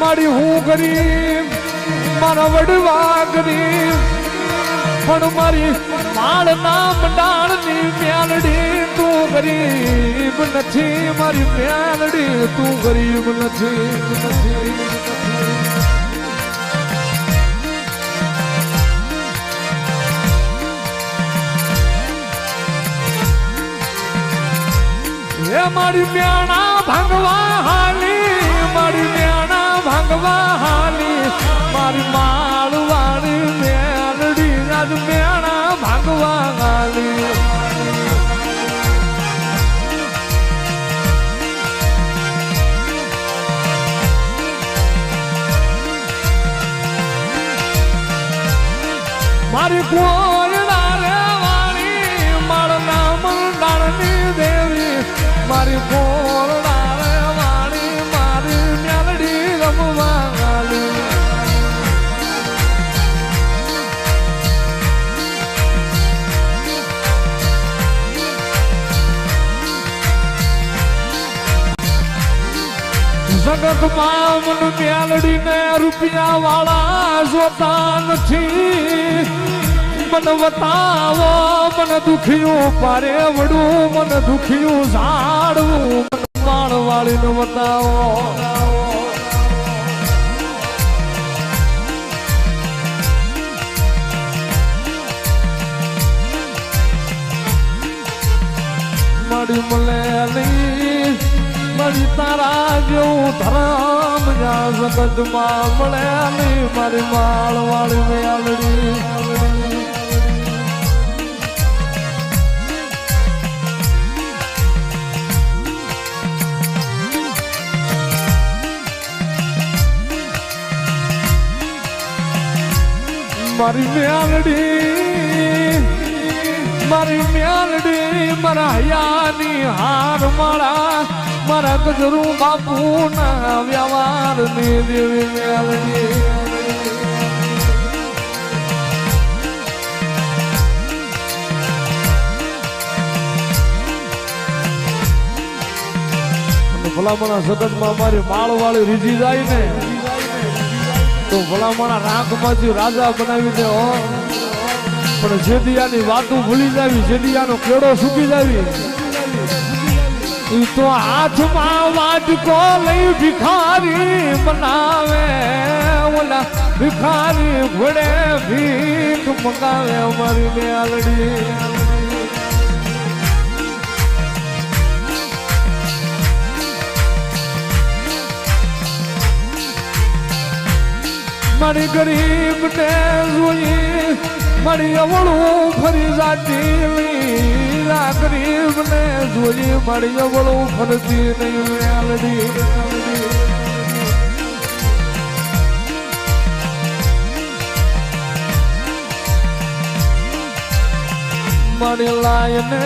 મારી હું ગરીબ, મારા વડવા ગરીબ પણ મારી માળ નામ ડાળની મ્યાલડી તું ગરીબ નથી. મારી મ્યાલડી તું ગરીબ નથી. હે મારી મ્યાણા ભગવા હાલી મ્યાણા ભાંગવા હાલી મારી માળવાળી મેલડી, આજ મ્યાણા ભાંગવા હાલી મારી કોયડા રે વાળી, માળના મંડાળની દેવી, મારી કોરડા જગતમાં મન મ્યાલડી ને રૂપિયા વાળા જોતા નથી. મન બતાવો મન દુખ્યું પારે વડું મન દુખ્યું ઝાડવું, મન માળ વાળીને બતાવો મારી મળે મારી તારા જેવું ધરામ જા જગતમાં મળેલી મારી માળ વાળી મેળડી મારી મ્યાલડી મારી મ્યાલડી, મારા હયાની હાર માળા. મારા જરૂર બાપુ ના વ્યવહાર ને દેવી મેળવી. ભલામણા સતતમાં અમારી માળ વાળી રીજી જાય ને તો ભલામણા રાંખમાંથી રાજા બનાવી દે હો. પણ જેદિયાની વાતો ભૂલી જાવી, જેદિયાનો કેળો સૂકી જાવી. તો હાથમાં વાટકો લઈ ભિખારી બનાવે ઓલા ભિખારી ઘોડે ભીખ મગાવે અમારી આલડી. મારી ગરીબ ને જોઈ મારી અવળું, ફરી જાતી લીલા ગરીબ ને જોઈ મારી અવળું, ફરતી નહીં મેલડી મારી લાયને,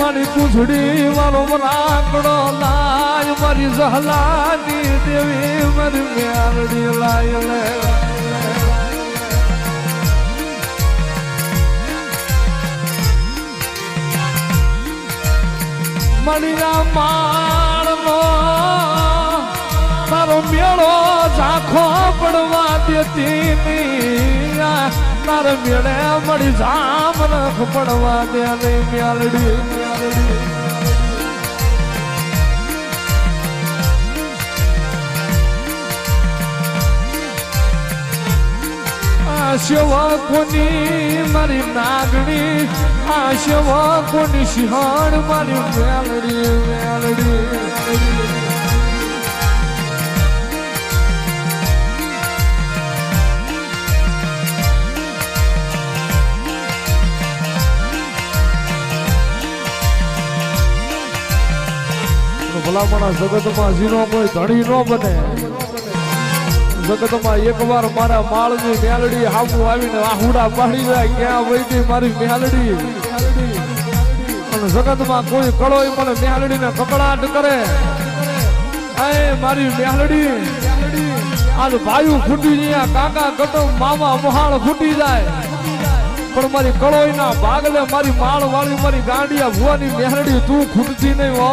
મારી પૂછડી મારો રાકડો લાય, મારી જહલાની દેવી મારી મેલડી લાય મણિયા માળનો તારો મેળો ઝાંખો પડવા દેતી તારે મેળે મળી જામ પડવા દે નહીં મેલડી મેલડી આ સેવા કોની મારી નાગણી આ સેવા કોની સિંહણ મારી મેલડી મેલડી ભલામણા જગતમાં જીનો કોઈ ધણી ન બને. જગતમાં એકવાર મારા માળની મેલડી હામું આવીને આહુડા પાડી જાય, ક્યાં વૈદી મારી મેલડી? અને જગતમાં કોઈ કળોય મને મેલડીને કકડાટ કરે. આય મારી મેલડી, આજ ભાયુ ફૂટી ગયા કાકા કટમ મામા મહાળ ફૂટી જાય. પણ મારી કળોયના ભાગલે મારી માળ વાળી મારી ગાંડિયા ભુવાની મેહરડી તું ખૂટતી નહીં હો.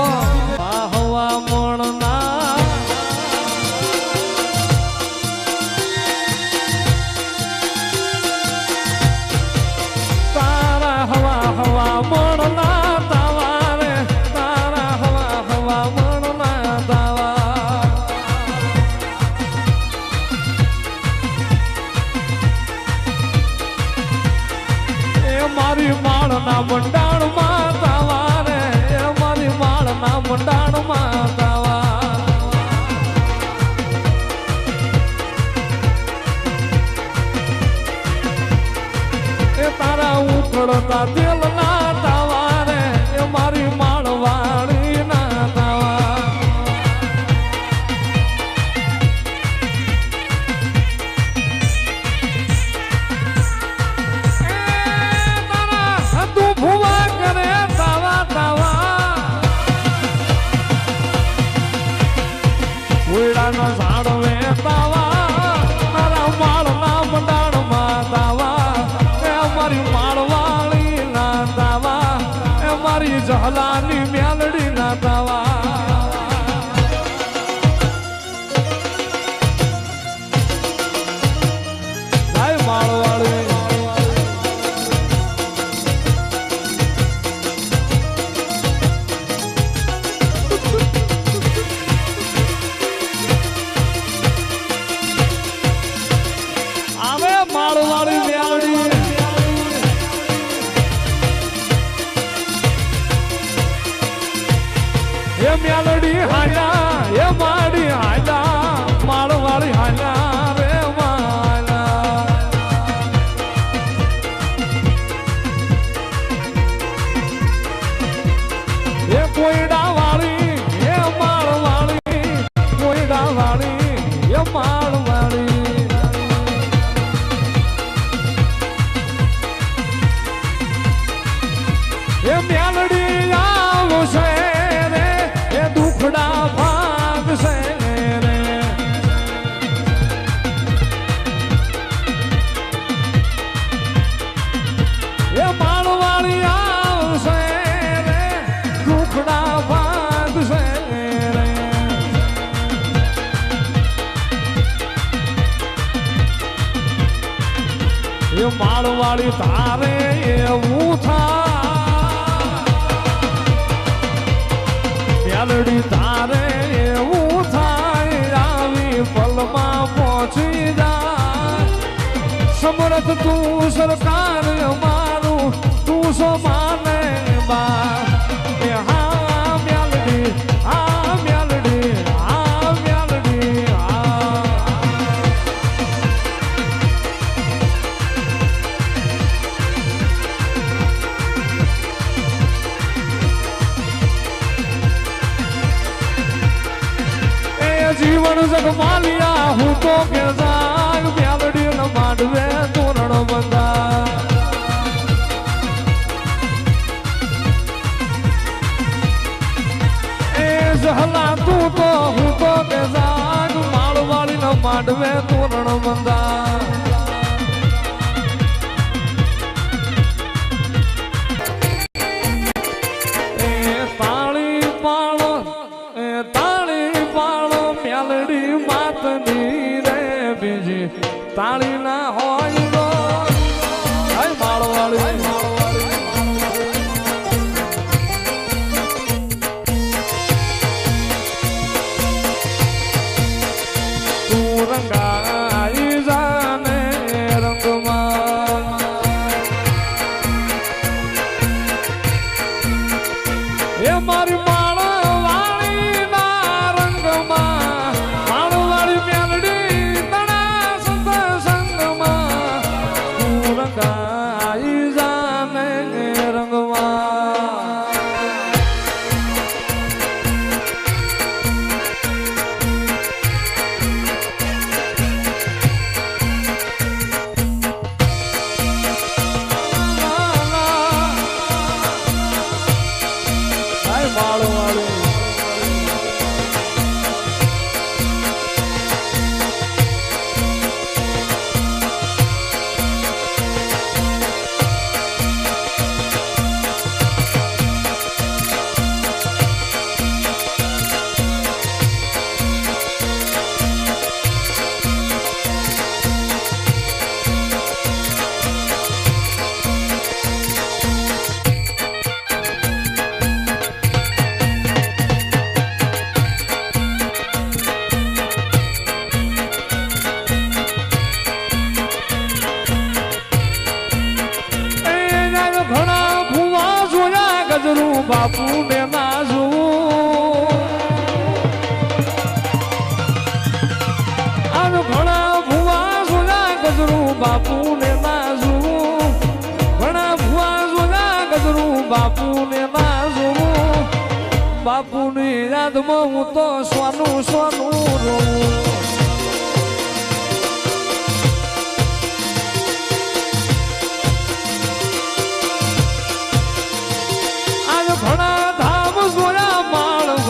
એ માળવાળી તારે એવું થા મેલડી તારે એવું થાય, આવી પલમાં પહોંચી જા સમરથ તું સરકાર મારું, તું સો માને બા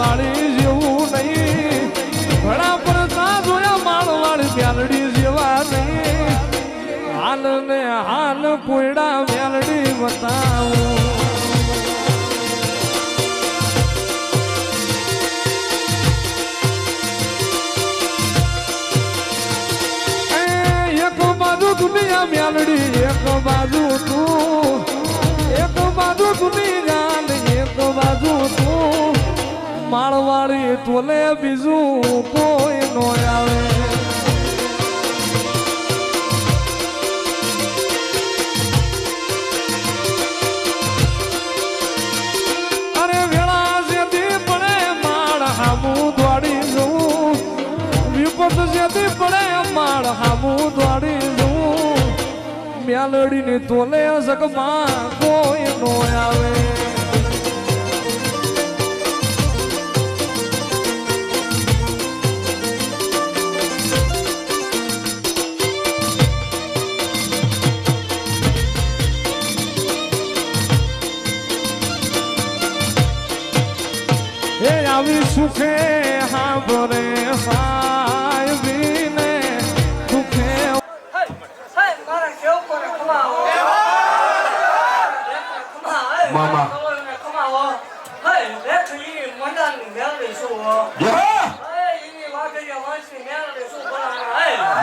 માળ વાળી જેવું નહીં. ઘણા પડતા જોયા માળ વાળી મ્યાલડી જેવા નહીં. હાલ ને હાલ કોયડા મ્યાલડી બતાવું દુનિયા મ્યાલડી એક બાજુ તું. માળવાળી તોલે બીજું કોઈ નો આવે. જેથી પડે માળ હામું દોડી જવું મેલડીની તોલે જગમાં કોઈ નો આવે. આવી સુખે હાંભરે સાહેબીને દુખે મામા.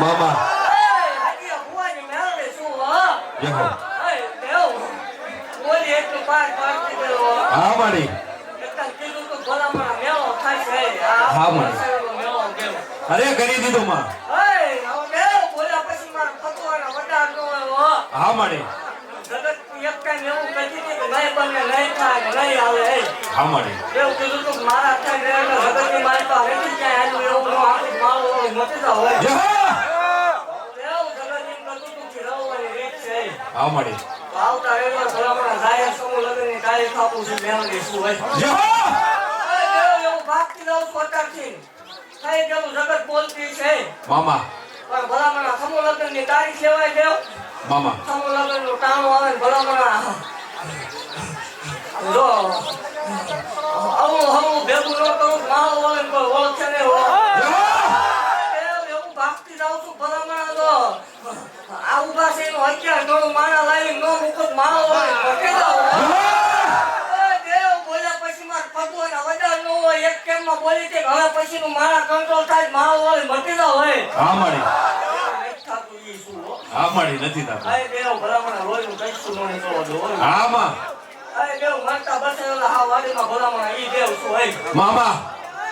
મામા. હા માડી હા, મને. અરે કરી દીધું માં હા મને હા એવું કીધું તું મારા એવું આખી માળો. જય આવતા સમૂહ છે મેળવી શું હોય. છું અત્યારથી. થઈ ગયેલું જગત બોલતી છે. મામા. પણ ભલામણા સમૂહ લગ્નની તારીખ લેવાય દેવ. મામા. સમૂહ લગ્નનું ટાણું આવે ને ભલામણા. જો. આવું આવું ભેગું ન કરું માલ ને કોઈ ઓળખે ને. એવું ભાગતી જાઉં છું ભલામણા તો. આ ઊભા છે એનું હત્યા ઘણું માણા લાવી નો મુકત માળો હોય ભટકે જાઓ. જય હો! ઓય દેવ, બોલ્યા પછી માર પગું એના વડાર ન હોય. એક કેમમાં બોલી પછી નું મારા કંટ્રોલ થાય જ માળો હોય, મટી જાઓ હોય. હા માડી શું હા માડી નથી થતું આય દેવ, ભલામણા કશું ન હોય તો જો હોય. હા માં આ દેવ, મરતા બચેલા હાવ વાડીમાં ભલામણા ઈ દેવ શું હોય. મામા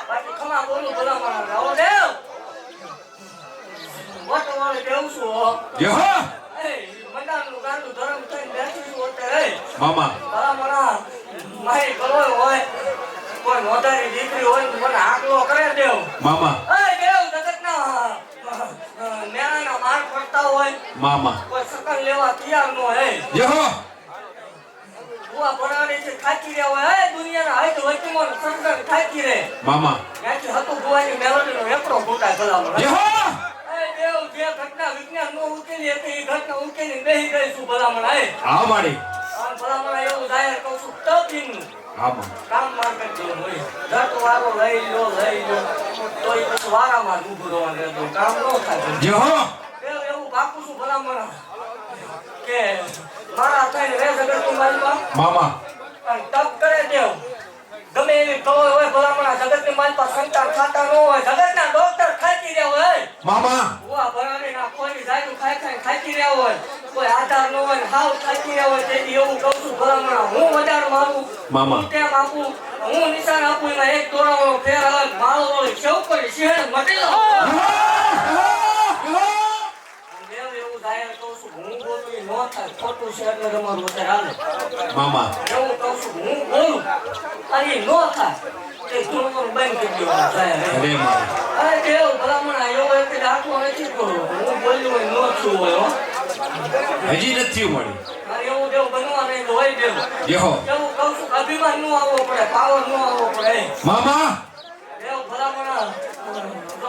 બાકી ખમા બોલું ભલામણા આવો દેવ. વટવાળે દેવ શું હો. જય હો! એ, મંડાણનું ગાંડું ધરમ થઈને બેઠી છું અત્યારે. મામા ભલામણા મારી કલોય હોય કોઈ નોંધારી દીકરી હોય મને આકલો કરે દેવ. મામા. એ દેવ જગતના નેણાના માર પડતા હોય મામા. કોઈ સકલ લેવા તૈયાર ન બુઆ છે રહ્યા હોય દુનિયાના હાઈટ મામા. ત્યાંથી હતું બુવાની મેલોડીનો એકડો ભલામણ. દેવ જે ઘટના વિજ્ઞાન નો ઉકેલી હતી એ ઘટના ઉકેલી નહીં ગઈ છું ભલામણ હા. માડી ભલામણ એવું જાહેર કહું છું તપીનું. હા કામ માર્કેટ જેવું હોય. વારો લઈ લો લઈ લો તો એ પછી વારામાં ઊભું રહેવાનું રહેતું. કામ ન થાય જય હો! એવું એવું બાપુ છું ભલામણ? કે મારા થઈને રે તું મારી મામા. અને તપ કરે દેવ ગમે એવી કળો હોય ભલામણ જગતની માલિકા સંતાન ખાતા ન હોય જગતના ડોક્ટર ખાતી રહ્યા હોય. મામા. ભૂવા ભરાણી ના કોઈ જાયનું ખાઈ ખાઈ ખાતી રહ્યા હોય. કોઈ આધાર ન હોય હાવ ખાતી રહ્યા હોય તેથી એવું કહું છું ભલામણા હું વધારે મારું મામા. કેમ આપું હું નિશાન આપું એમાં એક દોરાવાનો ફેર આવે માળો હોય સૌ કોઈ શહેર મટી જય જાઓ હો! જય હો! દેવ જાહેર કહું છું હું બોલું એ ન થાય ખોટું છે એટલે તમારું વધારે હાલે મામા એવું કહું કહું છું હું બોલું અને એ નો થાય તે ધૂળમાં બંધ કરી દેવાનું થાય અરે કેવું ભલામણ આ એવો એક જ નથી કરવો. હું બોલ્યું હોય નો છું હોય હજી નથી મળી એવું જેવું બનવા નહીં તો હોય જેવું. એવું કહું છું અભિમાન નો આવવો પડે પાવર નો આવવો પડે મામા તો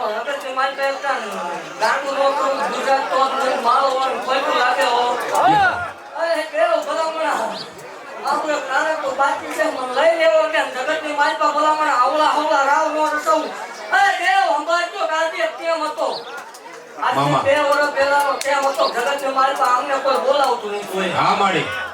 આપણું બાકી છે, મને લઈ લેવો કેમ? જગતની મારી ભલામણ આવલા હવલા રાવ નો રસવું. અરે ગાંધી કેમ હતો? મામા. બે વર્ષ પહેલાનો કેમ હતો? જગતની મારી પાસે અમને કોઈ બોલાવતું નહીં કોઈ. હા માડી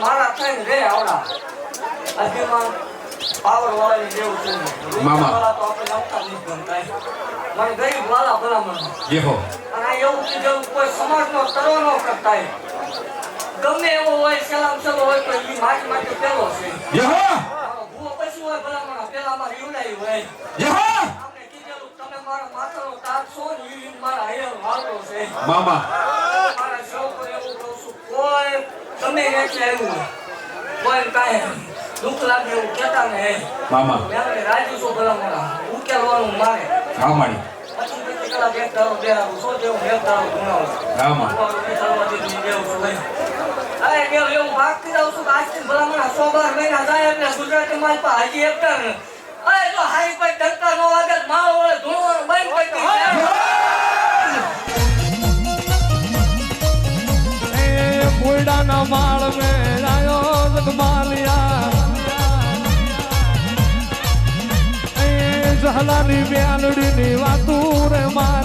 મારી થઈને રે આવડા. અભિમાન. પાવર વાળી જેવું છે મામા. વાળા તો આપણે જ નથી ગમતા. મને ગરીબ વાળા ભલામણ. યહો અને એવું કીધું કોઈ સમાજનો તરો ન કરતા. ગમે એવો હોય સલામ સલો હોય તો ઈ મારી માટે પેલો છે. આનો ભૂવો પછી હોય ભલામણ પેલા મારે ઈવડાયું હોય. યહો આપણે કીધેલું તમે મારા માથાનો તાજ છો ને ઈ મારા હૈયર હાલતો છે. મામા. મારા સૌ પર એવું કહું છું કોઈ તમે એટલે આવ્યું કોઈ કાંઈ દુઃખ લાગે એવું કહેતા ને મામા. મેં રાજી છું ભલામણ ઉકેલવાનું મારે. હા માડી ગુજરાતી માલ પર હજી એક ટન. અરે જો હાઈ પર ડંકા નો આગળ તો માળો વળે ધૂળવાનું બંધ કરી દે. એ માળ મેં જહલાની મ્યાલડીની વાતું રે માલિયા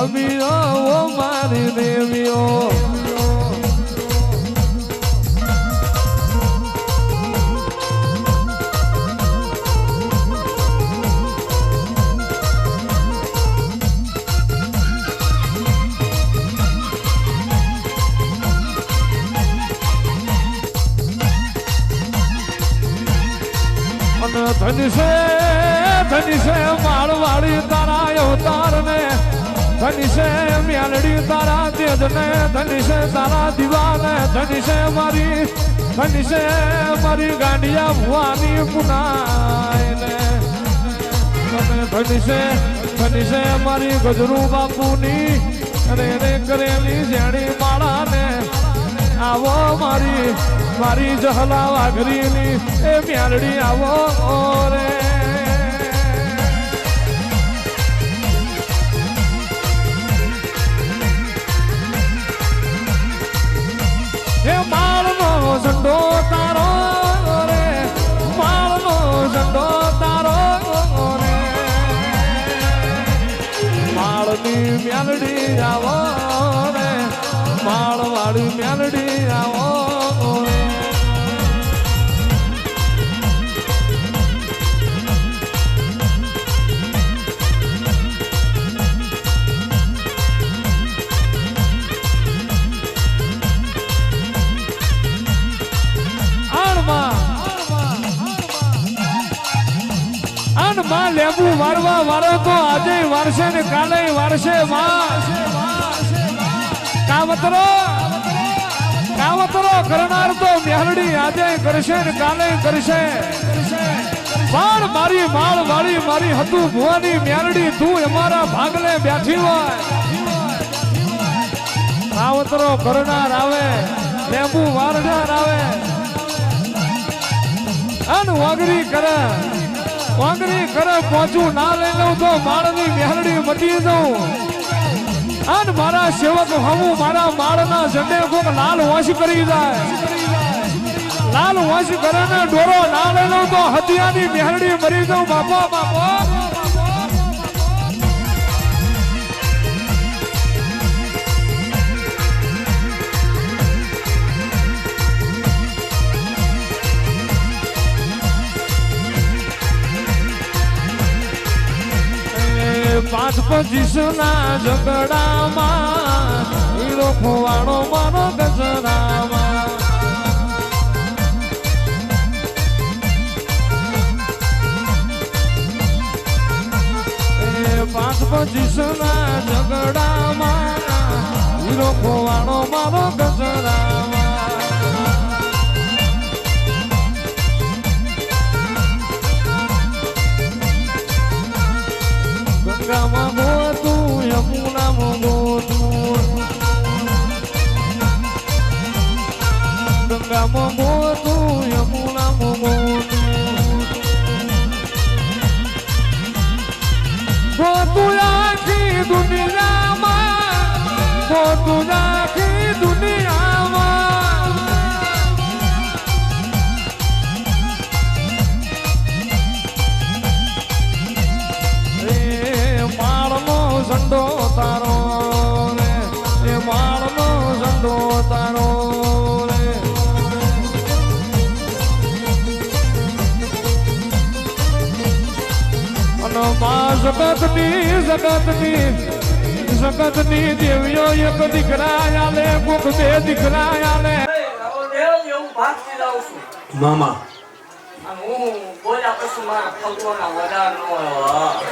લખમીઓ ઓ મારી દેવીઓ. ધની છે ધની છે તારા અવતાર ને ધની છે મ્યાલડી તારા તેજ ને ધની છે તારા દીવાને, ધની મારી ધની મારી ગાંડિયા ભુવાની પુનાયને અને ધની મારી ગજરુ બાપુની, અને રે કરેલી જેણી માળાને. આવો મારી મારી જહલા વાઘરીની એ મ્યાલડી આવો રે હે માળનો ઝંડો તારો રે, માળનો ઝંડો તારો રે. માળની મ્યાલડી આવો રે, માળવાળી મ્યાલડી આવો વારવા વારો તો આજે વારશે ને કાલે વારશે કાવતરો કાવતરો કરનાર તો મેહરડી આજે કરશે ને કાલે કરશે. પણ મારી માળ વાળી મારી હતું ભુવાની મેરડી તું અમારા ભાગલે બેઠી હોય. કાવતરો કરનાર આવે, લેબુ વારનાર આવે. અન વાંગરી કરે. વાંગરી કરે પહોંચું ના લઈ લઉં તો માળની મેહરડી મટી દઉં અને મારા સેવક હું મારા માળના ઝંડે કોક લાલ વંશ કરી જાય. લાલ વંશ કરે ડોરો ના લઈ લઉં તો હતિયાની મેહરડી મરી દઉં બાપા બાપા. એ પાંચ પચીસ ના ઝઘડામાં હીરો ખોવાડો મારો ગજરામાં. પાંચ પચીસ ના ઝઘડામાં હીરો ખોવાડો મારો ગજરામાં. amor do જગતની જગતની જગતની દેવીઓ એક દીકરા આલે કોક બે દીકરા આલે મામા.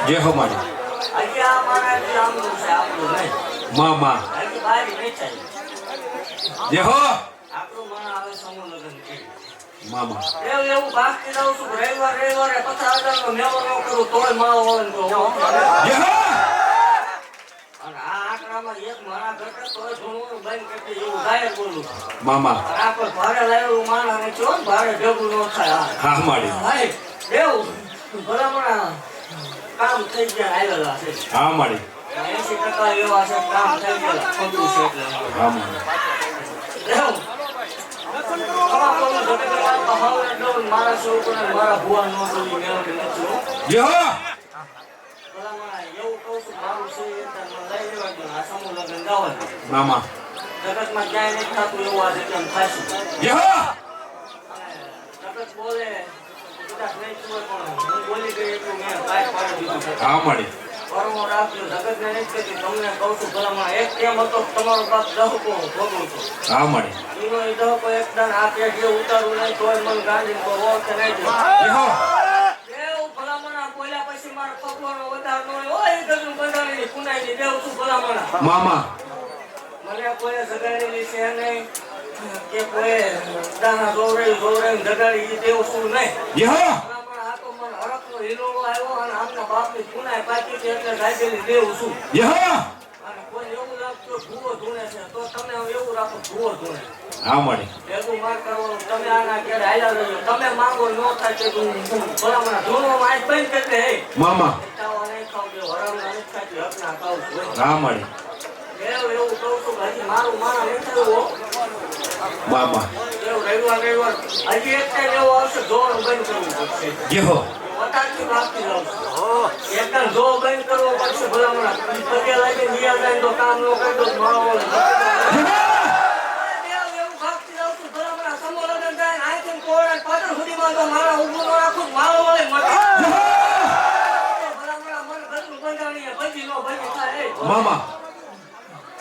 જે નહીં. મામા. જય હો. આપણું મન આવે સમૂહ લગ્ન. મામા. એવું એવું ભાગતી જાઉં છું રવિવાર રવિવારે પચાસ હજારનો મેળો ન કરું તોય માળો હોય ને તો અને આ આંકડામાં એક મારા ઘટે તોય ભણવાનું બંધ કરી દે એવું ગાયક બોલું મામા. આ કોઈ ભારે લાવેલું માણ અને ચો ને ભારે ભેગું ન થાય. હા. મારી. ભાઈ એવું. ભલામણ કામ થઈ ગયા આવેલા છે. હા મારી. એસી ટકા એવા છે કામ થઈ ગયા ખોટું છે એટલે. હા મારી. એવું આમાં કોઈ જગતમાં તો હવે એટલો મારા ક્યાંય નથી થતું એવું આ જગ્યામાં થાય છે જય હો અને જગત બોલે કદાચ નહીં પણ હું બોલી ગઈ એટલું મેં કાંઈ પાડી દીધું હા મારી પરમો રાખજો જગતને નહીં કહેતી તમને કહું છું એક કેમ હતો તમારો બાપ દહકો ભોગવું હા એનો એ દહકો એક દાન આ પેઢીએ નહીં તોય મને ઓળખે નહીં મામા. મને કોઈ જગાડેલી છે નહીં કે કોઈ દાણા દોવડાવી દોવડાવી જગાડી દેવું દેવ છું નહીં જય હો ભલામણ આ તો મને હરખનો હિલોળો આવ્યો અને આમના બાપની પુનાઈ પાકી છે એટલે રાજ્યની દેવ છું. જય અને કોઈ એવું લાગતું ભૂવો ધૂણે છે તો તમે એવું રાખો ભૂવો ધૂણે. હા મારી ભેગું માર કરવાનું તમે આના ઘેર હાલ્યા રહેજો. તમે માંગો ન થાય તે હું ધૂણો માય બંધ કરી દે મામા. ખાવા નહીં ખાવ દે હરામના નથી ખાતી હકના ખાવ હા મારી એવું એવું કહું છું કે હજી મારું મારા નહીં થયું એવું રવિવાર રવિવાર. હજી એક ટાઈમ એવો આવશે જોવાનું બંધ કરવું પડશે. જય હો માપી લો. એકદમ જો બંધ કરવો પડશે ભલામણ. પગે લાગી નિયા જાય તો કામ નો કરી દો પાછળ મારા ઉભું ન રાખું મારો વળે મરે. ભલામણ મને બંધાણીએ બંધી નો બંધી થાય. મામા બિહારી તો ગયો જ નહીં.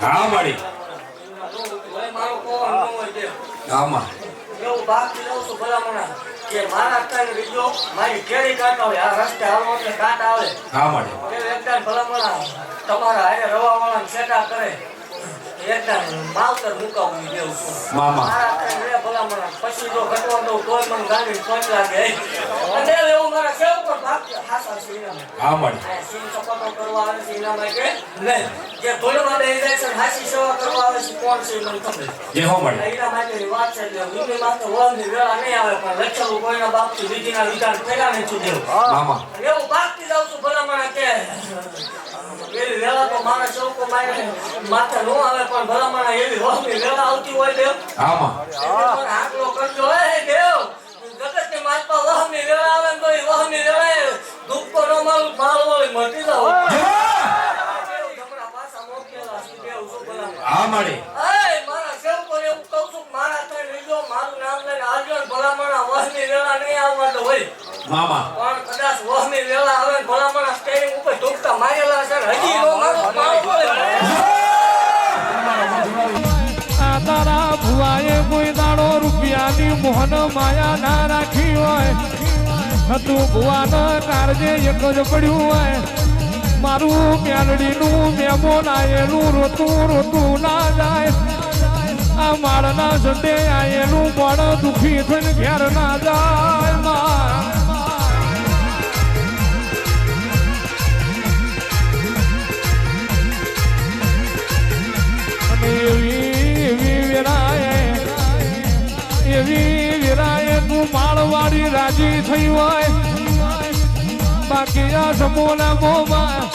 હા મારી. હો. એવું બાકી લઉં છું ભલામણ કે કાંઈ બીજો કેરી કાંટ આવે આ રસ્તે હાલવો એટલે કાંટ આવે. હા મારી. એ એકદમ ભલામણ તમારા હારે રવાવાળાને સેટા કરે. એકદમ માવતર મુકાવું દેવું છું. મામા. મારા કાંઈ રે ભલામણ પછી જો ઘટવા દઉં તોય મને ગાડી પાંચ લાગે અને એવું મારા કેવું પણ ભાગ હાસા માટે. હા મળી. સિંહ સપાટો કરવા આવે છે એના માટે નહીં. જે જાય છે, હાસી સેવા કરવા આવે છે, કોણ છે મને ખબર. જે હો મળી. એના માટે વાત છે એટલે વીમી માં તો વહનની વેળા નહીં આવે પણ લખેલું કોઈના બાપથી વિધિના વિધાન પહેલા નથી દેવું મામા. એવું બાપથી જાઉં છું ભલામણ કે એવી વેળા તો મારા ચોકો મારે માથે નો આવે પણ ભલામણ એવી વહનની વેળા આવતી હોય દેવ આમાં? પણ આટલો કરજો હે દેવ. જગતની માલપા વહનની વેળા આવે તો એ વહનની વેળાએ દુઃખો નો માલ માલ હોય મટી જાવ હા મળી? મારા સેવકોને એવું કહું છું મારા થઈને લીધો, મારું નામ લઈને આવજો ને ભલામણા વહની વેળા નહીં આવવા તો હોય. મામા. પણ કદાચ વહની વેળા આવે ભલામણા steering ઉપર મારેલા છે હજી નો મારો મારો આ તારા ભુવાએ કોઈ દાડો રૂપિયાની મોહન માયા ના રાખી હોય. તું ભુવાનો કારજે એક જ પડ્યું હોય. મારું મેલડીનું મેમોન આયેલું રોતું રોતું ના જાય. આ માળના સંડે આયેલું પણ દુખી થઈને ઘેર ના જાય. માં એવી વિરાય એવી વિરાય તું માળવાડી રાજી થઈ હોય બાકી આ સમોના મોમાં